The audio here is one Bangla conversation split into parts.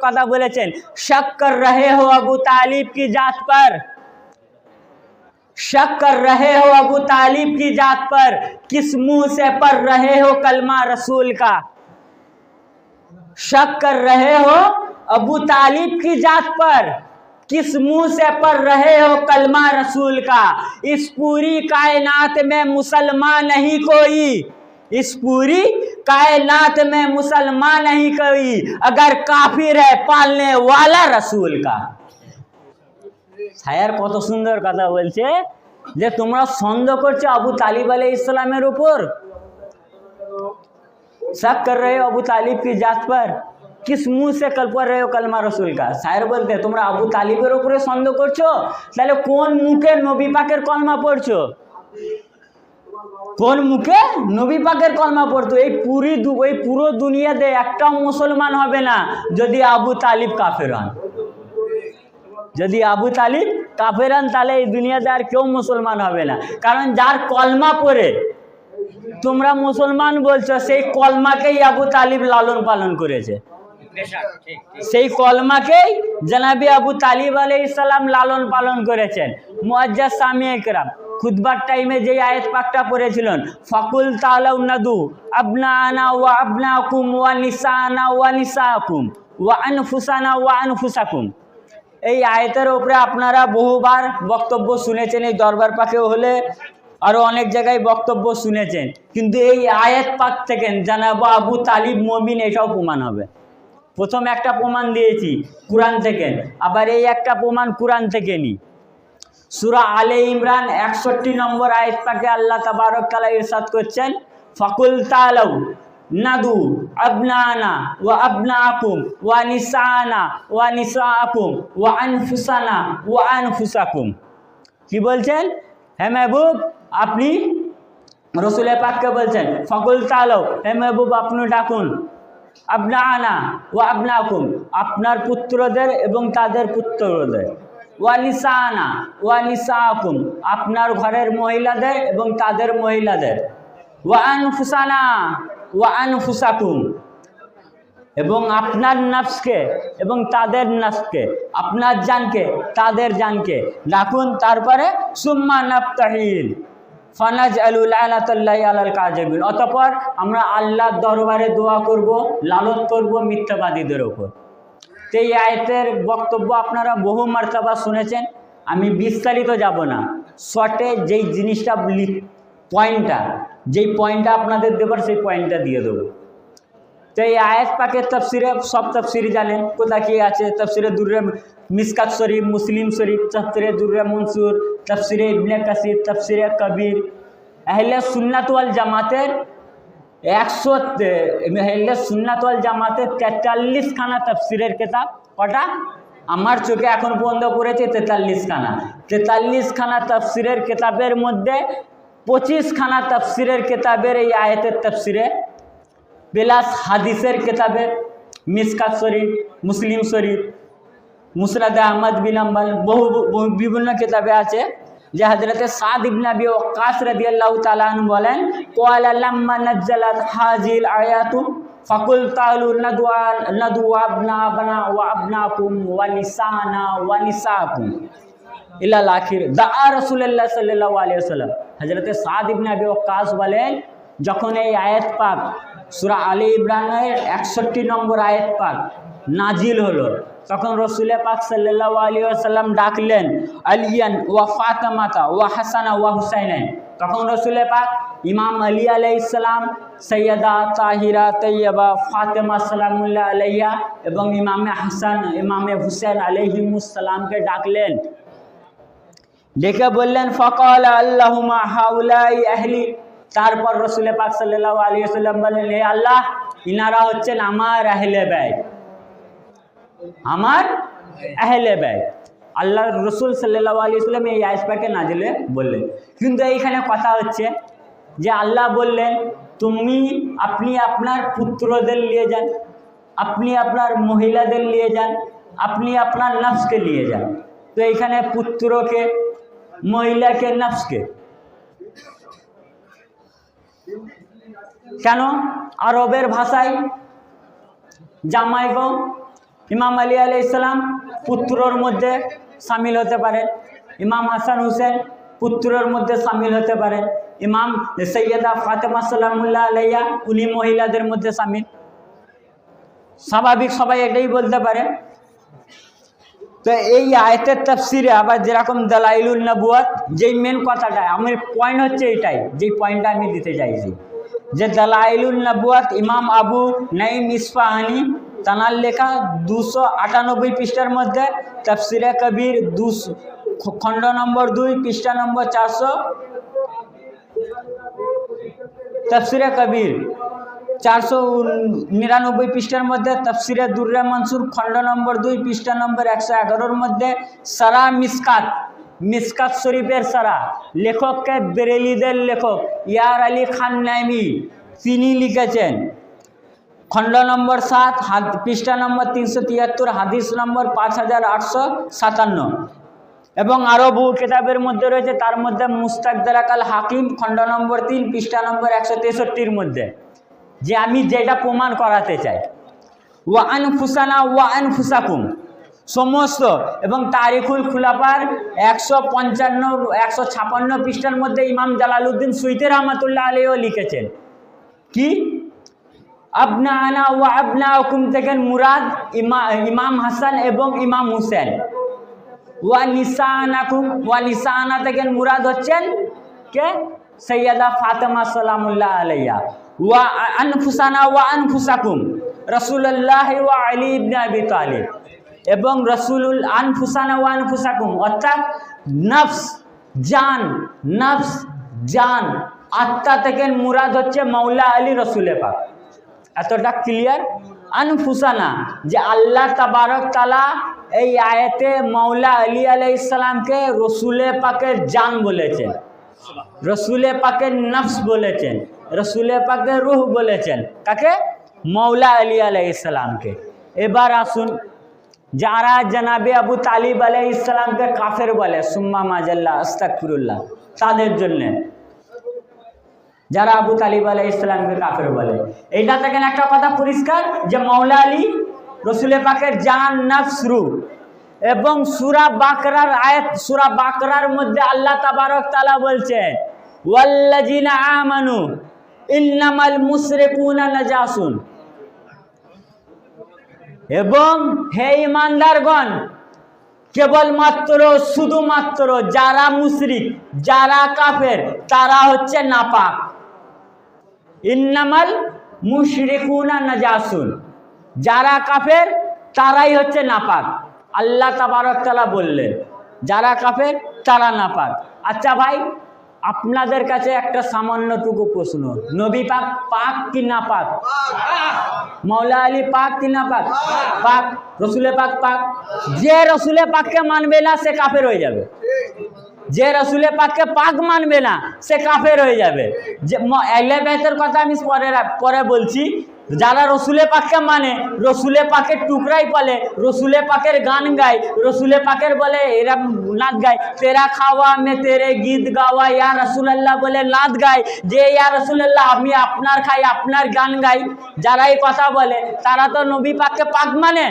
কথা বলেছেন शक कर रहे हो अबू तालिब की जात पर शक कर रहे हो अबू तालिब की जात पर किस मुंह से पढ़ रहे हो कलमा रसूल का शक कर रहे हो अबू तालिब की जात पर किस मुंह से पढ़ रहे हो कलमा रसूल का इस पूरी कायनात में मुसलमान नहीं कोई इस पूरी कायनात में मुसलमान नहीं कोई अगर काफिर है पालने वाला रसूल का ছায়ার কত সুন্দর কথা বলছে যে তোমরা সন্দেহ করছো আবু তালিব আলাই ইসলামের উপর शक कर रहे हो अबू तालिब की जात पर किस मुंह से कल पढ़ रहे हो कलमा रसूल का शायर बोलते তোমরা আবু তালিবের উপরে সন্দেহ করছো তাহলে কোন মুখে নবী পাকের কলমা পড়ছো কোন মুখে? নবী পাকের কলমা পড়তো, এই পুরি এই পুরো দুনিয়াতে একটাও মুসলমান হবে না, যদি আবু তালিব কাফের হন। যদি আবু তালিব কাফের হন, তাহলে এই দুনিয়াতে আর কেউ মুসলমান হবে না। কারণ যার কলমা পড়ে, তোমরা মুসলমান বলছো, সেই কলমাকেই আবু তালিব লালন পালন করেছে। সেই কলমাকেই জানাবি আবু তালিব আলাই ইসলাম লালন পালন করেছেন। মুআজ্জাজ সামি একরাম খুদবার টাইমে যে আয়াত পাকটা পড়েছিলেন, ফকুল তালাউ নাদু আবনা আনা ওয়া আবনা কুম ওয়া নিসা আনা ওয়া নিসা কুম ওয়া আনফুসানা ওয়া আনফুসাকুম। এই আয়তের ওপরে আপনারা বহুবার বক্তব্য শুনেছেন এই দরবার পাকেও হলে আরও অনেক জায়গায় বক্তব্য শুনেছেন। কিন্তু এই আয়াত পাক থেকে জানাব আবু তালিব মমিন এটাও প্রমাণ হবে। প্রথম একটা প্রমাণ দিয়েছি কোরআন থেকে, আবার এই একটা প্রমাণ কোরআন থেকে নিই সুরা আলে ইমরান একষট্টি নম্বর আয়াত পাকে আল্লাহ তাবারক তালা ইরশাদ করছেন, ফকুল তালাউ নাদু আবনানা ওয়া আবনাকুম ওয়া নিসানা ওয়া নিসাকুম ওয়া আনফুসানা ওয়া আনফুসাকুম। কি বলছেন? হ্যাঁ মেহবুব, আপনি রসুলের পাককে বলছেন, ফকুল তালাও হে মেহবুব, আপনি ডাকুন আপনা আনা ও আপনাকুম আপনার পুত্রদের এবং তাদের পুত্রদের। ওয়া নিসানা, ওয়া নিসাকুম, আপনার ঘরের মহিলাদের এবং তাদের মহিলাদের। ওয়া আনফুসানা, ওয়া আনফুসাকুম, এবং আপনার নাফসকে এবং তাদের নাফসকে, আপনার জানকে, তাদের জানকে। রাখুন, তারপরে, সুম্মা নাফতাহিল ফানাজ আলুল আলাতাল্লাহ আলাল কাজেবিন। অতপর আমরা আল্লাহর দরবারে দোয়া করব, লালত করব মিথ্যাবাদীদের ওপর। তো এই আয়তের বক্তব্য আপনারা বহু মার্তাবা শুনেছেন, আমি বিস্তারিত যাব না। শর্টে যেই জিনিসটা পয়েন্টটা, যেই পয়েন্টটা আপনাদের দেবার সেই পয়েন্টটা দিয়ে দেবো। তো এই আয়াত পাকের তফসিরে সব তফসির জানেন কোথায় কি আছে? তফসিরে দুর্রে মিসকাত শরীফ, মুসলিম শরীফ, তফসিরে দুর্রে মনসুর, তফসিরে ইবনে কাসির, তফসিরে কবির। আহলে সুন্নাত ওয়াল জামাতের একশো আহলে সুন্নাত ওয়াল জামাতের তেতাল্লিশ খানা তফসিরের কেতাব। কটা? আমার চোখে এখন পর্যন্ত পড়েছে তেতাল্লিশ খানা তেতাল্লিশ খানা তফসিরের কেতাবের মধ্যে পঁচিশ খানা তফসিরের কেতাবের এই আয়াতের তফসিরে, প্লাস হাদিসের কেতাবে, মিসকাত শরীফ, মুসলিম শরীফ মুসরাদ আহমদ বিন আম্বাল বহু বহু, বিভিন্ন কেতাবে আছে। যে হজরতে সাদ ইবনে আবি ওয়াক্কাস রাদিয়াল্লাহু তাআলা আনহু বলেন, ক্বালা লাম্মা নাজ্জালাত হাজিল আয়াতু ফাকুল তালু নাদওয়া নাদু আবনা আবনা ওয়া আবনাকুম ওয়া নিসানা ওয়া নিসাকুম। ইলাল আখির দা রাসূলুল্লাহ সাল্লাল্লাহু আলাইহি ওয়াসাল্লাম। হযরতে সাদ ইবনে আবি ওয়াক্কাস বলেন, যখন এই আয়াত পাক, সূরা আলী ইমরানের একষট্টি নম্বর আয়াত পাক নাজিল হলো। তখন রসুলে পাক সাল্লাল্লাহু আলাইহি ওয়াসাল্লাম ডাকলেন, আলিয়ান ওয়া ফাতেমাতা ওয়া হাসানা ওয়া হুসাইনান তখন রসুলে পাক ইমাম আলী আলাইসালাম সৈয়দা তাহিরা তৈয়বা ফাতেমা সালামুল্লাহ আলাইয়া এবং ইমামে হাসান, ইমামে হুসেন আলহিমুসালামকে ডাকলেন। ডেকে বললেন, ফকল আল্লাহুমা হাউলাই আহলি। তারপর রসুলে পাক সাল্লাহ আলী সাল্লাম বললেন হে আল্লাহ, ইনারা হচ্ছেন আমার আহলে ব্যয় আমার আহলে ব্যয় আল্লাহ রসুল সাল্লাহ আলী এই আয়সপাকে নাজিলে বললেন। কিন্তু এইখানে কথা হচ্ছে যে আল্লাহ বললেন, তুমি, আপনি আপনার পুত্রদের নিয়ে যান, আপনি আপনার মহিলাদের নিয়ে যান, আপনি আপনার নফসকে নিয়ে যান। তো এইখানে পুত্রকে, মহিলাকে নফসকে। কেন? আরবের ভাষায় জামাই গো ইমাম আলী আলি ইসলাম পুত্রর মধ্যে সামিল হতে পারেন। ইমাম হাসান হুসেন পুত্রর মধ্যে সামিল হতে পারেন। ইমাম সৈয়দা ফাতেমা সালামুল্লাহ আলাইয়া উনি মহিলাদের মধ্যে সামিল। স্বাভাবিক সবাই এটাই বলতে পারে। তো এই আয়তের তাফসিরে আবার যেরকম দালাইলুল নবুয়াত, যেই মেন কথাটা, আমার পয়েন্ট হচ্ছে এটাই, যেই পয়েন্টটা আমি দিতে চাইছি। যে দালাইলুল নবুয়াত ইমাম আবু নাইম ইসফাহানি তানার লেখা দুশো আটানব্বই পৃষ্ঠার মধ্যে, তাফসিরে কবির দুশো, খণ্ড নম্বর দুই, পৃষ্ঠা নম্বর চারশো। তফসিরে কবির চারশো নিরানব্বই পৃষ্ঠার মধ্যে, তফসিরে দুর্রে মনসুর, খণ্ড নম্বর দুই, পৃষ্ঠা নম্বর একশো এগারোর মধ্যে, সারা মিসকাত মিসকাত শরীফের সারা, লেখককে বেরেলিদের লেখক ইয়ার আলী খান নাইমি, তিনি লিখেছেন। খণ্ড নম্বর সাত, হাদ, পৃষ্ঠা নম্বর তিনশো তিয়াত্তর, হাদিস নম্বর পাঁচ হাজার আটশো সাতান্ন। এবং আরও বহু কেতাবের মধ্যে রয়েছে, তার মধ্যে মুস্তাক দেরাকাল হাকিম, খণ্ড নম্বর তিন, পৃষ্ঠা নম্বর একশো তেষট্টির মধ্যে। যে আমি যেটা প্রমাণ করাতে চাই। ওয়ান ফুসানা ওয়ান ফুসাকুম সমস্ত এবং তারিখুল খুলাপার একশো পঞ্চান্ন, একশো ছাপান্ন পৃষ্ঠার মধ্যে ইমাম জালালউদ্দিন সুইতে রহমতুল্লাহ আলীও লিখেছেন। কি? আবনা আনা ওয়া আবনা হুকুম থেকে মুরাদ ইমা, ইমাম হাসান এবং ইমাম হুসেন। ওয়া নিসানাকুম, ওয়া নিসানা থেকে মুরাদ হচ্ছেন কে? সৈয়দা ফাতেমা সালামুল্লাহ আলাইয়া ওয়া আনফুসানা ওয়া আনফুসাকুম রসুল্লাহ ওয়া আলী ইবনে আবি তালিব। এবং রসুলুল আনফুসানা ওয়া আনফুসাকুম, অর্থাৎ নফস, জান নফস, জান। আত্মা থেকে মুরাদ হচ্ছে মৌলা আলী রসুলে পাক। এতটা ক্লিয়ার আনফুসানা, যে আল্লাহ তাবারক তালা এই আয়াতে মৌলা আলী আলাই ইসলামকে রসুলে পাকের জান বলেছেন। রসুলে পাকের নফস বলেছেন, রসুলে পাকের রুহ বলেছেন। কাকে? মৌলা আলী আলাই ইসলামকে এবার আসুন, যারা জনাবে আবু তালিব আলাই ইসলামকে কাফের বলে, সুম্মা মাজাল্লাহ আস্তাকফিরুল্লাহ তাদের জন্যে। যারা আবু তালিব আলাই ইসলামকে কাফের বলে। এইটা থেকে একটা কথা পরিষ্কার যে মৌলা আলী রসুলে পাকের জান নফস রু এবং সুরা বাকরার আয়াত, সুরা বাকরার মধ্যে আল্লাহ তাবারক তালা বলছেন ওয়াল্লাজিনা আমানু ইন্নামাল মুশরিকুনা নাজাসুন। এবং হে ইমানদারগণ, কেবলমাত্র, শুধুমাত্র যারা মুশরিক, যারা কাফের, তারা হচ্ছে নাপাক। ইন্নামাল মুশরিকুনা নাজাসুন। যারা কাফের, তারাই হচ্ছে নাপাক। আল্লাহ তাবারকতালা বললেন, যারা কাফের, তারা নাপাক। আচ্ছা ভাই, আপনাদের কাছে একটা সামান্যটুকু প্রশ্ন। নবী পাক পাক কি না পাক মৌলা আলী পাক কি না পাক। পাক রসুলে পাক পাক। যে রসুলে পাককে মানবে না, সে কাফের হয়ে যাবে। যে রসুলে পাককে পাক মানবে না, সে কাফের হয়ে যাবে। যে এলে বেতের কথা আমি পরে পরে বলছি, যারা রসুলে পাককে মানে রসুলে পাকের টুকরাই বলে রসুলে পাকের গান গায় রসুলে পাকের বলে, এরা নাচ গায়, তেরা খাওয়া মে তেরে গীত গাওয়া, ইয়া রসুলাল্লাহ বলে নাচ গায়, যে ইয়া রসুলাল্লাহ, আমি আপনার খাই, আপনার গান গাই। যারা এই কথা বলে, তারা তো নবী পাককে পাক মানে।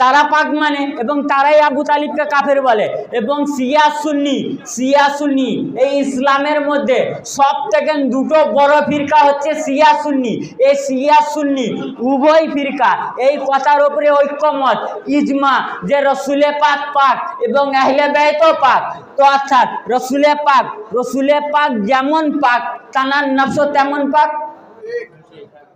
তারা পাক মানে এবং তারাই আবু তালিবকে কাফের বলে এবং সিয়া সুন্নি সিয়া সুন্নি, এই ইসলামের মধ্যে সব থেকে দুটো বড় ফিরকা হচ্ছে সিয়া সুন্নি। এই সিয়া সুন্নি উভয় ফিরকা, এই কথার উপরে ঐক্যমত, ইজমা যে রসুলে পাক পাক এবং আহলে ব্যয়ত পাক। তো অর্থাৎ রসুলে পাক রসুলে পাক যেমন পাক, তানার নফস তেমন পাক।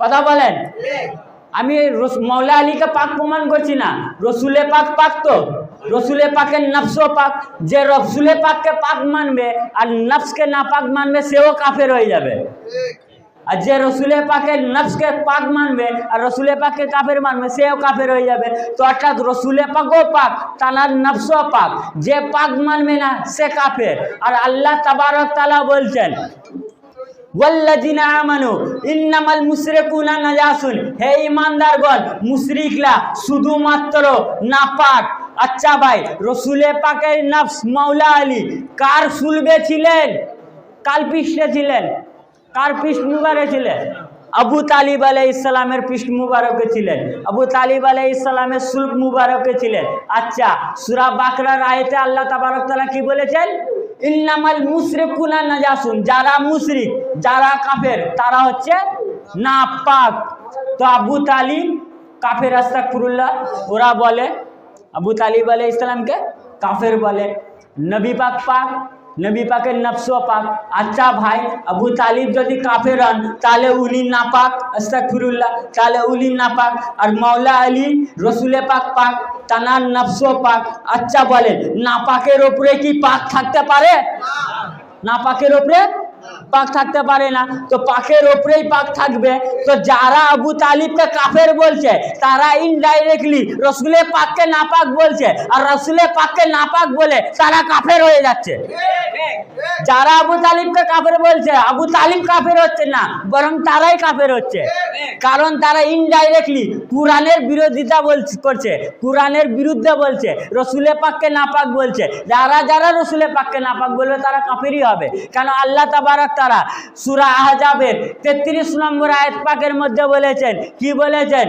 কথা বলেন? আমি মৌলা আলীকে পাক প্রমাণ করছি না। রসুলে পাক পাক তো। রসুলে পাকের নফসও পাক। যে রসুলে পাককে পাক মানবে আর নফসকে না পাক মানবে, সেও কাফের হয়ে যাবে। আর যে রসুলে পাকের নফসকে পাক মানবে আর রসুলে পাককে কাফের মানবে, সেও কাফের হয়ে যাবে। তো অর্থাৎ রসুলে পাকও পাক তানার নফসও পাক। যে পাক মানবে না, সে কাফের। আর আল্লাহ তাবারক তালা বলছেন ইন্নামাল হে শুধুমাত্র নাপাক। আচ্ছা ভাই, রসুলে পাকের নফস মাওলা আলী কার সুলবে ছিলেন? কার পৃষ্ঠে ছিলেন? কার ছিলেন? আবু তালিব আলাই ইসলামের পৃষ্ঠ মুবারকে ছিলেন। আবু তালিব আলাই ইসলামের সুলভ মুবারকে ছিলেন। আচ্ছা সুরা বাকরার আয়তে আল্লাহ তাবারক তাআলা কি বলেছেন? ইন্নামাল মুশরিকুনা নাজাসুন, যারা মুশরিক, যারা কাফের, তারা হচ্ছে না পাক তো আবু তালিব কাফের আস্তা আস্তাগফিরুল্লাহ, ওরা বলে, আবু তালিব আলাই ইসলামকে কাফের বলে। নবী পাক পাক নবী পাকের নফসও পাক। আচ্ছা ভাই আবু তালিব যদি কাফের হন তাহলে উনি নাপাক আস্তাগফিরুল্লাহ তাহলে উনি নাপাক। আর মাওলা আলী রসুলে পাক পাক তানার নফসও পাক। আচ্ছা বলেন নাপাকের ওপরে কি পাক থাকতে পারে? না। পাকের ওপরে পাক থাকতে পারে না। তো পাকের ওপরেই পাক থাকবে। তো যারা আবু তালিবকে কাফের বলছে, তারা ইনডাইরেক্টলি রসুলে পাককে নাপাক বলছে। আর রসুলে পাককে নাপাক বলে তারা কাফের হয়ে যাচ্ছে। যারা আবু তালিবকে কাফের বলছে, আবু তালিব কাফের হচ্ছে না, বরং তারাই কাফের হচ্ছে। কারণ তারা ইনডাইরেক্টলি কোরআনের বিরোধিতা বলছে, করছে। কোরআনের বিরুদ্ধে বলছে রসুলে পাককে নাপাক বলছে। যারা যারা রসুলে পাককে নাপাক বলবে, তারা কাফেরই হবে। কেন? আল্লাহ তাবারক তারা। সুরা আহজাবের তেত্রিশ নম্বর আয়াত পাকের মধ্যে বলেছেন কি বলেছেন?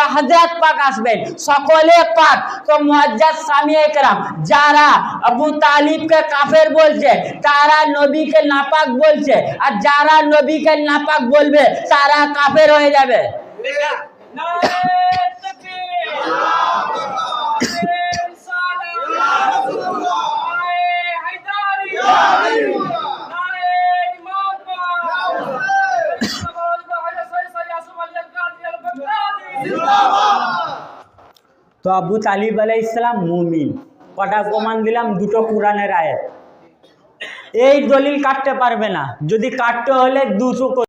হাজরাত পাক আসবেন। সকলে পাক। তো মুআজ্জাজ স্বামী একরাম যারা আবু তালিবকে কাফের বলছে তারা নবীকে নাপাক বলছে আর যারা নবীকে নাপাক বলবে তারা কাফের হয়ে যাবে। তো আবু তালিব আলাই ইসলাম মুমিন। কটা প্রমাণ দিলাম? দুটো কোরআনের আয়াত। এই দলিল কাটতে পারবে না। যদি কাটতে হলে দুশো